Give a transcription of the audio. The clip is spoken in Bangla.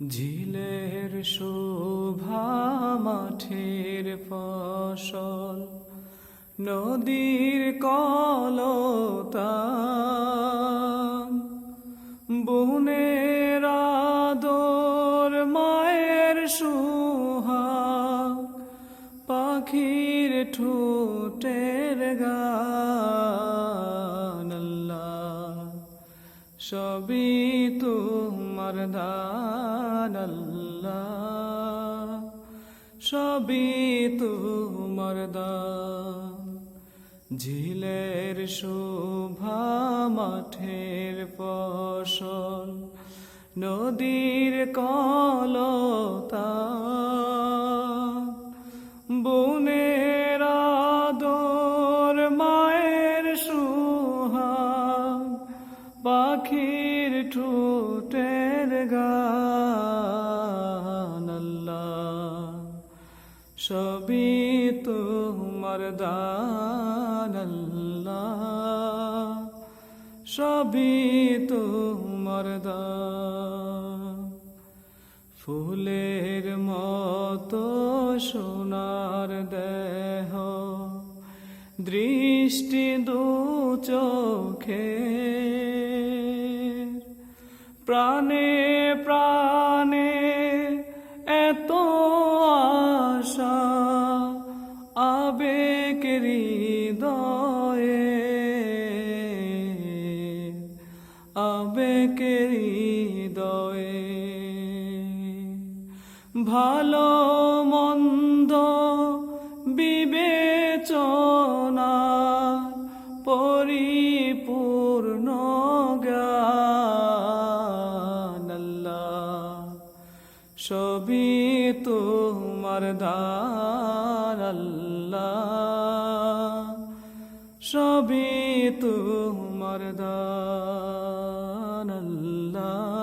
ঝিলের শোভা মাঠের ফসল নদীর কলতা বনের আদর মায়ের সুহাগ পাখির ঠোঁটের আল্লাহ সবই তোমার দান আল্লাহ। সবই তোমার ঝিলের শোভা মাঠের ফসল নদীর কলতা পাখির ঠোঁটের আল্লাহ। সবই তোমার দান, আল্লাহ। সবই তোমার ফুলের মতো সোনার দেহ, দৃষ্টি দু চোখে। প্রাণে প্রাণে এত আশা আবেগ হৃদয়ে আবেগ হৃদয়ে। ভালো মন্দ বিবেচনা সবই তোমার দান আল্লাহ। সবই তোমার দান আল্লাহ।